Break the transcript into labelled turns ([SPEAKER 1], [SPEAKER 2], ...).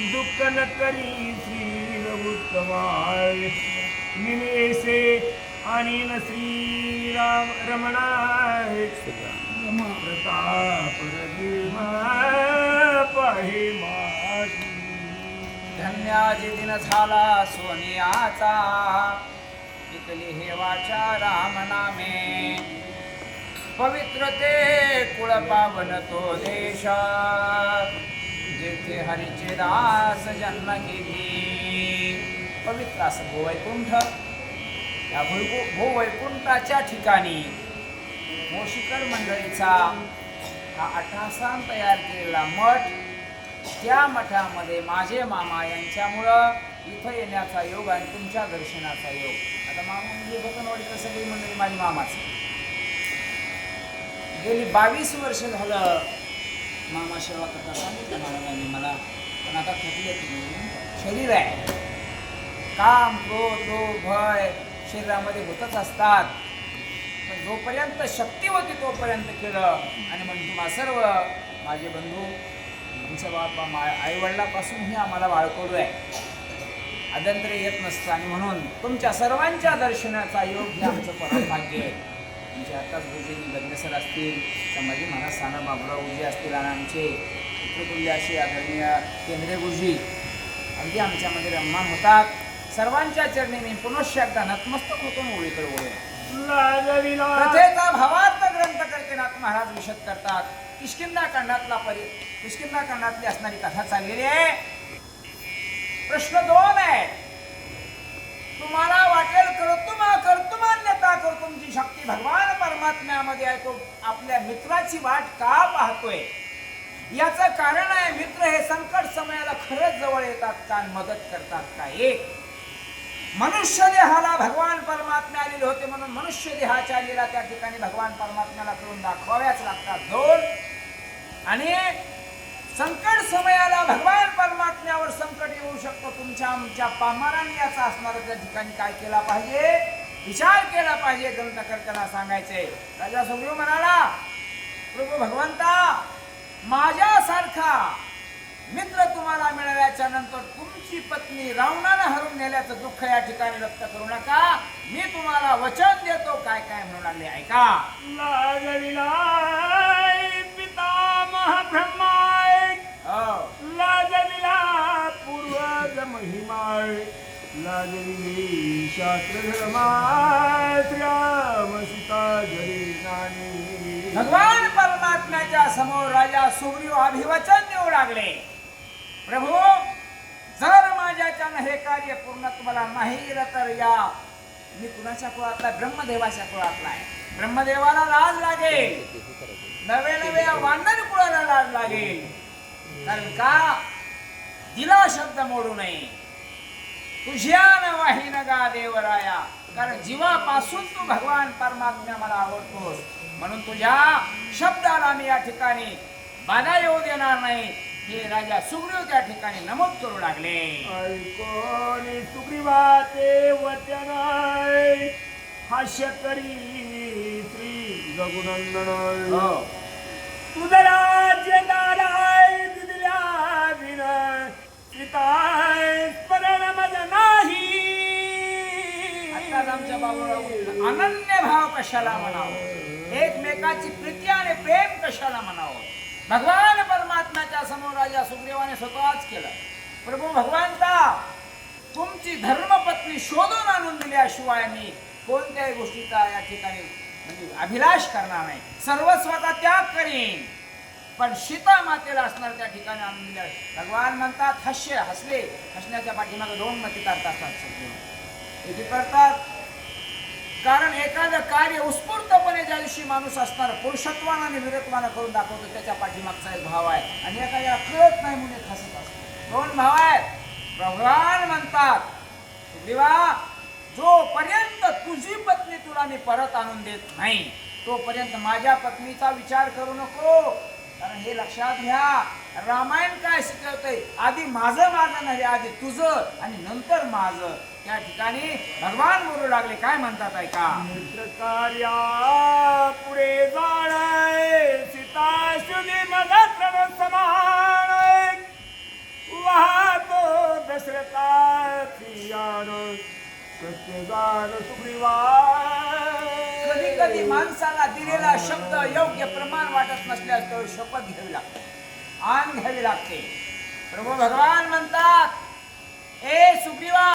[SPEAKER 1] दुःख न करी श्री उत्तमाळ. निमेषे आणि न श्रीराम रमणाय. प्रताप पाहे माझी
[SPEAKER 2] धन्याजी दिन झाला सोनियाचा. पिकली हेवाच्या राम नामे पवित्र ते कुळ पावन तो देशा जेथे हरीचे दास जन्म घेतली पवित्र असं भूवैकुंठ. या भूवैकु भूवैकुंठाच्या ठिकाणी मोशिकर मंडळीचा हा अठासान तयार केलेला मठ त्या मठामध्ये माझे मामा यांच्यामुळं इथं येण्याचा योग आणि तुमच्या दर्शनाचा योग. आता मामा म्हणजे भकनवाडीचं सगळी मंडळी माझी मामाच. गेली बावीस वर्ष झालं मामा सेवा करता सांगितलं मला पण आता थकले तुम्ही शरीर आहे. काम क्रोध लोभ भय शरीरामध्ये होतच असतात. पण जोपर्यंत शक्ती होती तोपर्यंत केलं. आणि म्हणून तुम्हा सर्व माझे बंधू तुमच्या बाबा मा आईवडिलापासूनही आम्हाला बाळकवलं आहे. अदंत्र येत नसतं आणि म्हणून तुमच्या सर्वांच्या दर्शनाचा योग हे आमचं परम भाग्य आहे. आमचे आताच गुरुजी लग्नसर असतील संभाजी महाराज साना बाबुराव गुरुजी असतील आणि आमचे पुत्रतुल्य असे आदरणीय केंद्रे गुरुजी अगदी आमच्यामध्ये रममान होतात. सर्वांच्या चरणी मी पुनश्च एकदा नतमस्तक होतो आणि ओळीकडे ओळूया कथेचा भावार्थ ग्रंथ करते नाथ महाराज विशद करतात. किशकिंदा कांडातला परि किशकिंदा कांडातली असणारी कथा चाललेली आहे. प्रश्न दोन आहे. तुम्हाला वाटेल कर्तुमा कर्तुमान्यता कर्तुमची शक्ती भगवान परमात्म्यामध्ये आहे. तो आपल्या मित्राची वाट का पाहतोय? याचं कारण आहे मित्र हे संकट समयाला खरंच जवळ येतात का मदत करतात का? एक मनुष्य देहाला भगवान परमात्मे आलेले होते म्हणून मनुष्य देहाच्या आलेला त्या ठिकाणी भगवान परमात्म्याला करून दाखवाव्याच लागतात. दोन आणि संकट समयाला भगवान परमात्म्यावर संकट येऊ शकतो. तुमच्या आमच्या पामारांनी याचा असणार त्या ठिकाणी काय केला पाहिजे? विचार केला पाहिजे ग्रंथकर्त्याला सांगायचंय राजा सुग्रीव म्हणाला प्रभू भगवंता माझ्यासारखा मित्र तुम्हाला मिळाल्याच्या नंतर तुमची पत्नी रावणाला हरून नेल्याचं दुःख या ठिकाणी व्यक्त करू नका. मी तुम्हाला वचन देतो. काय काय म्हणू लागले? ऐका.
[SPEAKER 1] लागविला पितामह ब्रह्माय.
[SPEAKER 2] हो.
[SPEAKER 1] लाजविला पूर्वज महिमाय लाजविली शास्त्र धर्माय जरी नानी।
[SPEAKER 2] भगवान परमात्म्याच्या समोर राजा सुग्रीव अभिवचन देऊ लागले. प्रभू जर माझ्याच्यानं हे कार्य पूर्ण तुम्हाला नाही गेलं तर या मी कुणाच्या कुळातला? ब्रह्मदेवाच्या कुळातला आहे. ब्रह्मदेवाला लाज लागेल. नवे नवे वानर कुळाला लाज लागेल. कारण का? दिला शब्द मोडू नये. तुझ्या वाहीन गा देवराया. कारण जीवापासून तू भगवान परमात्म्या मला आवडतोस. म्हणून तुझ्या शब्दाला मी या ठिकाणी बाधा येऊ देणार नाही. हे राजा सुग्रीव त्या ठिकाणी नमूद करू लागले.
[SPEAKER 1] ऐकोनी सुग्रीवाचे वचनाय. हास्य करी श्री रघुनंदन
[SPEAKER 2] हो.
[SPEAKER 1] तुझं
[SPEAKER 2] अनन्य भाव कशाला म्हणावं एकमेकाची प्रीती आणि प्रेम कशाला म्हणावं भगवान परमात्म्याच्या समोर राजा सुग्रीवाने स्वतःच केलं. प्रभू भगवंता तुमची धर्मपत्नी शोधून आणून दिल्याशिवाय मी कोणत्याही गोष्टीचा या ठिकाणी म्हणजे अभिलाष करणार नाही. सर्वस्वाचा त्याग करीन. पण सीता मातेला असणार त्या ठिकाणी आणून दिल्या भगवान म्हणतात हस्य हसले. हसण्याच्या पाठीमागे दोन मती करतात एकी करतात. कारण एखादं कार्य उत्स्फूर्तपणे ज्या दिवशी माणूस असणार पुरुषत्वानं आणि वीरत्वानं करून दाखवतो त्याच्या पाठीमागचा एक भाव आहे. आणि एखाद्या कळत नाही म्हणून एक हसत असतो. दोन भाव आहेत. भगवान म्हणतात सुग्रीवा जोपर्यंत तुझी पत्नी तुला मी परत आणून देत नाही तोपर्यंत माझ्या पत्नीचा विचार करू नको. कारण हे लक्षात घ्या रामायण काय शिकवतंय? आधी माझं माझं नव्हे आधी तुझं आणि नंतर माझं. त्या ठिकाणी भगवान बोलू लागले काय म्हणतात ऐका?
[SPEAKER 1] कार्या पुढे जाणार सीता शुनी मला समान वाहतो
[SPEAKER 2] दशरथा सियान माणसाला दिलेला शब्द योग्य प्रमाण वाटत नसल्यास तो शपथ घ्यावी लागते. आण घ्यावी लागते. प्रभू भगवान म्हणतात ए सुग्रीवा